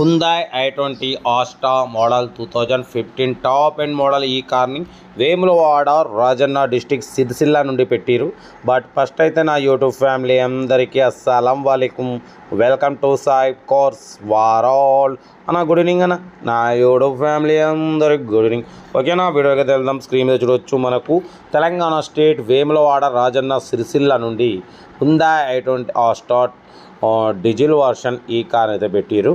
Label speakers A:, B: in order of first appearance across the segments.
A: Hyundai i twenty Asta model two thousand fifteen top end model ఈ కార్ని Vemulawada Rajanna district Sircilla నుండి పెట్టిరు. బట్ ఫస్ట్ అయితే నా యూట్యూబ్ ఫ్యామిలీ అందరికీ అస్సలం వాలేకుం. వెల్కమ్ టు సాయి కోర్స్ వారాల్ అన్న గుడ్ ఈవినింగ్ అన్న. నా యూట్యూబ్ ఫ్యామిలీ అందరికి గుడ్ ఈవినింగ్ ఓకేనా వీడియోకి వెళ్దాం. స్క్రీన్ మీద చూడొచ్చు మనకు తెలంగాణ స్టేట్ వేములవాడ రాజన్న సిరిసిల్ల నుండి Hyundai i twenty Asta diesel version ఈ కార్ అయితే పెట్టిరు.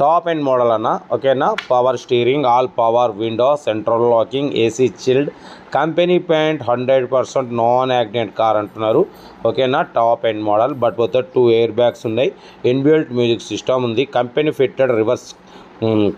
A: టాప్ అండ్ మోడల్ అన్న ఓకేనా? Power steering all power window central locking AC chilled company paint hundred percent non accident car అంటున్నారు ఓకేనా? టాప్ అండ్ మోడల్ బట్ పోతే two air bags ఉన్నాయి. Inbuilt music system ఉంది. Company fitted reverse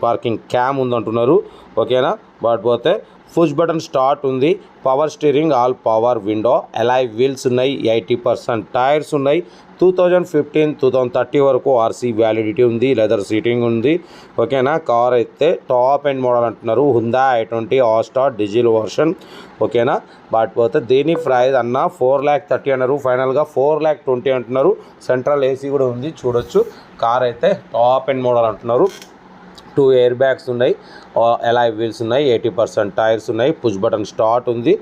A: parking cam ఉందంటున్నారు ఓకేనా? But పోతే push button start ఉంది. Power steering all power window alloy wheels ఉన్నాయి. ఎయిటీ పర్సెంట్ టైర్స్ ఉన్నాయి. Two thousand fifteen two thousand thirty వరకు RC validity ఉంది. లెదర్ సీటింగ్ ఉంది. ఓకేనా? కార్ అయితే టాప్ అండ్ మోడల్ అంటున్నారు. Hyundai i twenty Asta diesel version. ఓకేనా? బట్ పోతే దీని ప్రైస్ అన్న ఫోర్ ల్యాక్ థర్టీ అన్నారు. ఫైనల్గా ఫోర్ ల్యాక్ ట్వంటీ అంటున్నారు. సెంట్రల్ ఏసీ కూడా ఉంది. చూడొచ్చు. కార్ అయితే టాప్ అండ్ మోడల్ అంటున్నారు. టూ ఎయిర్ బ్యాగ్స్ ఉన్నాయి. ఎలాయ్ వీల్స్ ఉన్నాయి. ఎయిటీ పర్సెంట్ టైర్స్ ఉన్నాయి. పుష్ బటన్ స్టార్ట్ ఉంది.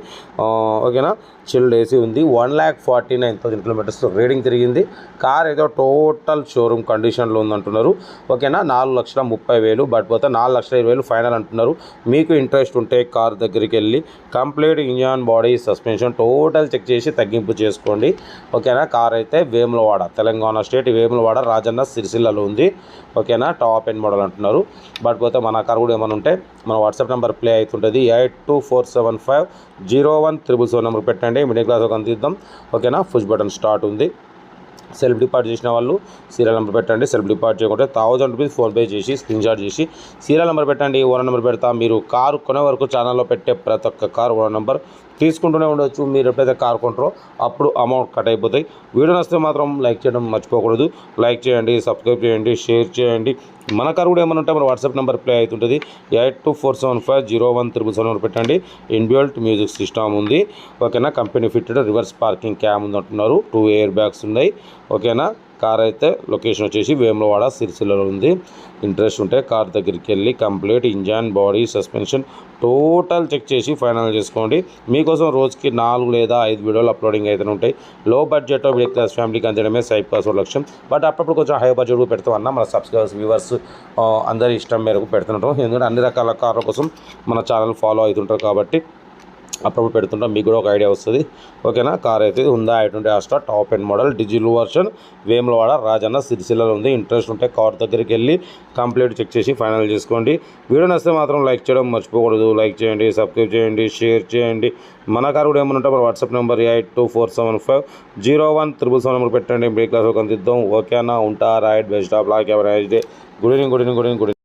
A: ఓకేనా? చిల్డ్ ఏసీ ఉంది. One lakh forty nine thousand kilometres reading తిరిగింది. కార్ ఏదో టోటల్ షోరూమ్ కండిషన్లో ఉందంటున్నారు. ఓకేనా? నాలుగు లక్షల ముప్పై వేలు బట్ పోతే నాలుగు లక్షల ఇరవై వేలు ఫైనల్ అంటున్నారు. మీకు ఇంట్రెస్ట్ ఉంటే కార్ దగ్గరికి వెళ్ళి complete engine body suspension total check చేసి తగ్గింపు చేసుకోండి. ఓకేనా? కార్ అయితే వేములవాడ తెలంగాణ స్టేట్ వేములవాడ రాజన్న సిరిసిల్లలో ఉంది. ఓకేనా? టాప్ ఎండ్ మోడల్ అంటున్నారు. బట్ పోతే మన కార్ కూడా ఏమైనా ఉంటే మన వాట్సాప్ నెంబర్ ప్లే అవుతుంటుంది. Eight two four seven five zero one triple seven number పెట్టండి. మిడిల్ క్లాస్ ఒక అందిద్దాం. ఓకేనా? పుష్ బటన్ స్టార్ట్ ఉంది. సెల్ఫ్ డిపార్ట్ చేసిన వాళ్ళు సీరియల్ నెంబర్ పెట్టండి సెల్ఫ్ డిపార్ట్ చేయకుంటే థౌజండ్ రూపీస్ ఫోన్పే చేసి స్క్రీన్ షాట్ చేసి సీరియల్ నెంబర్ పెట్టండి ఓనర్ నెంబర్ పెడతా. మీరు కారు కొనే వరకు ఛానల్లో పెట్టే ప్రతి ఒక్క కారు ఓనర్ నెంబర్ తీసుకుంటూనే ఉండొచ్చు. మీరు ఎప్పుడైతే కారు కొంటారో అప్పుడు అమౌంట్ కట్ అయిపోతాయి. వీడియో నచ్చితే మాత్రం లైక్ చేయడం మర్చిపోకూడదు. లైక్ చేయండి సబ్స్క్రైబ్ చేయండి షేర్ చేయండి. మన కారు కూడా ఏమైనా ఉంటే మన వాట్సాప్ నెంబర్ ప్లే అవుతుంటుంది. Eight two four seven five zero one triple seven పెట్టండి. ఇన్బిల్ట్ మ్యూజిక్ సిస్టమ్ ఉంది. ఓకేనా? Company fitted reverse parking cam ఉంది అంటున్నారు టూ ఎయిర్ బ్యాగ్స్ ఉన్నాయి. ఓకేనా? కార్ అయితే లొకేషన్ వచ్చేసి వేములవాడ సిరిసిల్లలో ఉంది. ఇంట్రెస్ట్ ఉంటే కార్ దగ్గరికి వెళ్ళి complete engine body suspension total check చేసి ఫైనల్ చేసుకోండి. మీకోసం రోజుకి నాలుగు లేదా ఐదు వీడియోలు అప్లోడింగ్ అయితే ఉంటాయి. లో బడ్జెట్ మిడిల్ క్లాస్ ఫ్యామిలీకి అందించడమే సైడ్ పాస్వర్డ్ లక్ష్యం బట్ అప్పుడప్పుడు కొంచెం హై బడ్జెట్ పెడతాం అన్న. మన సబ్స్క్రైబర్స్ వ్యూవర్స్ అందరి ఇష్టం మేరకు పెడుతుంటాం. ఎందుకంటే అన్ని రకాల కార్ల కోసం మన ఛానల్ ఫాలో అవుతుంటారు కాబట్టి అప్పుడప్పుడు పెడుతుంటాం. మీకు కూడా ఒక ఐడియా వస్తుంది. ఓకేనా? కార్ అయితే ఉందా ఎటువంటి Asta top end model diesel version Vemulawada Rajanna సిరిసిల్లలో ఉంది. ఇంట్రెస్ట్ ఉంటే కార్ దగ్గరికి వెళ్ళి కంప్లీట్ చెక్ చేసి ఫైనల్ చేసుకోండి. వీడియో నచ్చితే మాత్రం లైక్ చేయడం మర్చిపోకూడదు. లైక్ చేయండి సబ్స్క్రైబ్ చేయండి షేర్ చేయండి. మన కార్ కూడా ఏమైనా ఉంటే మన WhatsApp number eight two four seven five zero one triple seven number పెట్టండి. బ్రేక్ క్లాస్ ఒక అందిద్దాం. ఓకేనా? ఉంటా రైట్ బెస్ట్ ఆఫ్ లాక్. ఎవరైనా good evening good evening good evening good